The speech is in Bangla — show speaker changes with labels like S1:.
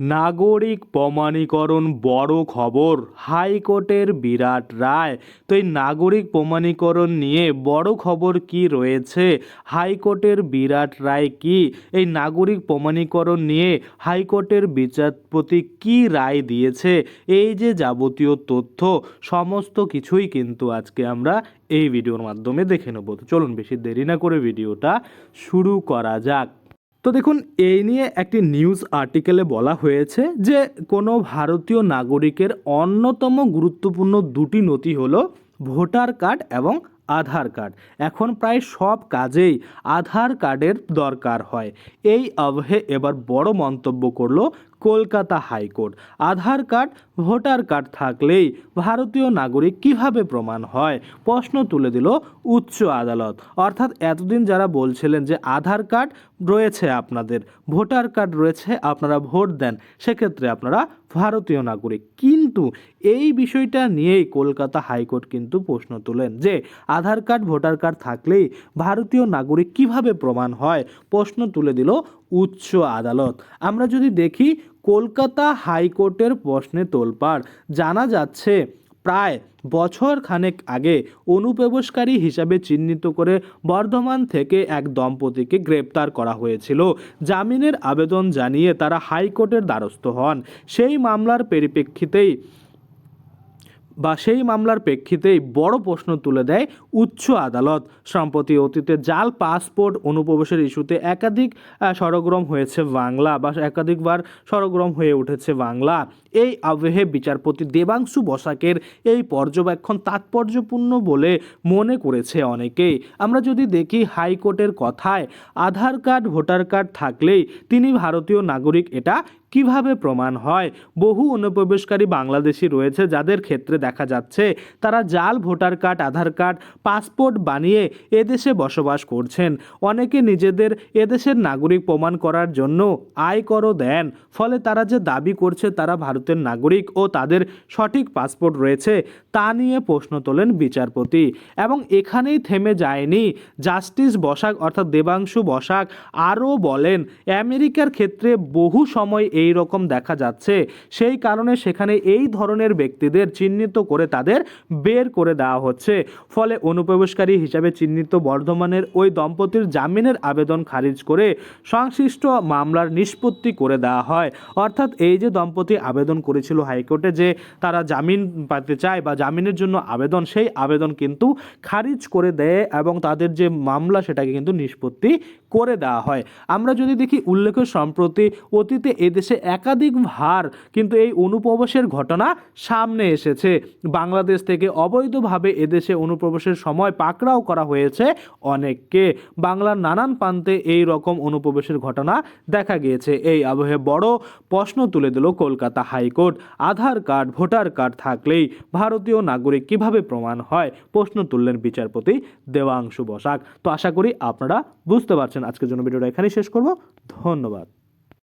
S1: নাগরিক প্রমাণীকরণ বড় খবর। হাইকোর্টের বিরাট রায়। তো এই নাগরিক প্রমাণীকরণ নিয়ে বড় খবর কি রয়েছে? হাইকোর্টের বিরাট রায় কি? এই নাগরিক প্রমাণীকরণ নিয়ে হাইকোর্টের বিচারপতি কি রায় দিয়েছে? এই যে যাবতীয় তথ্য, সমস্ত কিছুই কিন্তু আজকে আমরা এই ভিডিওর মাধ্যমে দেখে নেব। তো চলুন বেশি দেরি না করে ভিডিওটা শুরু করা যাক। তো দেখুন, এই নিয়ে একটি নিউজ আর্টিকেলে বলা হয়েছে যে কোনো ভারতীয় নাগরিকের অন্যতম গুরুত্বপূর্ণ দুটি নথি হলো ভোটার কার্ড এবং আধার কার্ড। এখন প্রায় সব কাজেই আধার কার্ডের দরকার হয়। এই আবহে এবার বড় মন্তব্য করল Kolkata high court. Aadhaar card, voter card থাকলেই ভারতীয় নাগরিক কীভাবে প্রমাণ হয়? প্রশ্ন তুলে দিল উচ্চ আদালত। অর্থাৎ এতদিন যারা বলছিলেন যে আধার কার্ড রয়েছে আপনাদের, ভোটার কার্ড রয়েছে, আপনারা ভোট দেন, সেক্ষেত্রে আপনারা ভারতীয় নাগরিক। কিন্তু এই বিষয়টা নিয়েই কলকাতা হাইকোর্ট কিন্তু প্রশ্ন তোলেন যে আধার কার্ড, ভোটার কার্ড থাকলেই ভারতীয় নাগরিক কীভাবে প্রমাণ হয়? প্রশ্ন তুলে দিল উচ্চ আদালত। আমরা যদি দেখি, কলকাতা হাইকোর্টের প্রশ্নে তোলপাড়। জানা যাচ্ছে, প্রায় বছর খানেক আগে অনুপ্রবেশকারী হিসাবে চিহ্নিত করে বর্ধমান থেকে এক দম্পতিকে গ্রেপ্তার করা হয়েছিল। জামিনের আবেদন জানিয়ে তারা হাইকোর্টের দ্বারস্থ হন। সেই মামলার পরিপ্রেক্ষিতেই বা সেই মামলার প্রেক্ষিতেই বড় প্রশ্ন তুলে দেয় উচ্চ আদালত। সম্প্রতি অতীতে জাল, পাসপোর্ট অনুপ্রবেশের ইস্যুতে একাধিক সরগরম হয়েছে বাংলা বা একাধিকবার সরগরম হয়ে উঠেছে বাংলা। এই আবহে বিচারপতি দেবাংশু বসাকের এই পর্যবেক্ষণ তাৎপর্যপূর্ণ বলে মনে করেছে অনেকেই। আমরা যদি দেখি হাইকোর্টের কথায়, আধার কার্ড, ভোটার কার্ড থাকলেই তিনি ভারতীয় নাগরিক, এটা কীভাবে প্রমাণ হয়? বহু অনুপ্রবেশকারী বাংলাদেশি রয়েছে যাদের ক্ষেত্রে দেখা যাচ্ছে তারা জাল, voter card, Aadhaar card, passport বানিয়ে এদেশে বসবাস করছেন। অনেকে নিজেদের এদেশের নাগরিক প্রমাণ করার জন্য আয়করও দেন। ফলে তারা যে দাবি করছে তারা ভারতের নাগরিক ও তাদের সঠিক পাসপোর্ট রয়েছে তা নিয়ে প্রশ্ন তোলেন বিচারপতি। এবং এখানেই থেমে যায়নি। জাস্টিস বসাক অর্থাৎ দেবাংশু বসাক আরও বলেন, আমেরিকার ক্ষেত্রে বহু সময় এই রকম দেখা যাচ্ছে। সেই কারণে সেখানে এই ধরনের ব্যক্তিদের চিহ্নিত করে তাদের বের করে দেওয়া হচ্ছে। ফলে অনুপ্রবেশকারী হিসাবে চিহ্নিত বর্ধমানের ওই দম্পতির জামিনের আবেদন খারিজ করে সংশ্লিষ্ট মামলার নিষ্পত্তি করে দেওয়া হয়। অর্থাৎ এই যে দম্পতি আবেদন করেছিল হাইকোর্টে যে তারা জামিন পাতে চায় বা জামিনের জন্য আবেদন, সেই আবেদন কিন্তু খারিজ করে দেয় এবং তাদের যে মামলা, সেটাকে কিন্তু নিষ্পত্তি করে দেওয়া হয়। আমরা যদি দেখি উল্লেখ্য সম্প্রতি অতীতে এদেশে একাধিক ভার কিন্তু এই অনুপ্রবেশের ঘটনা সামনে এসেছে। বাংলাদেশ থেকে অবৈধভাবে এদেশে অনুপ্রবেশের সময় পাকড়াও করা হয়েছে অনেককে। বাংলার নানান প্রান্তে এই রকম অনুপ্রবেশের ঘটনা দেখা গিয়েছে। এই আবহে বড় প্রশ্ন তুলে দিল Kolkata high court. Aadhaar card, voter card থাকলেই ভারতীয় নাগরিক কীভাবে প্রমাণ হয়? প্রশ্ন তুললেন বিচারপতি দেবাংশু বসাক। তো আশা করি আপনারা বুঝতে পারছেন আজকের জন্য ভিডিওটা এখানেই শেষ করব। ধন্যবাদ।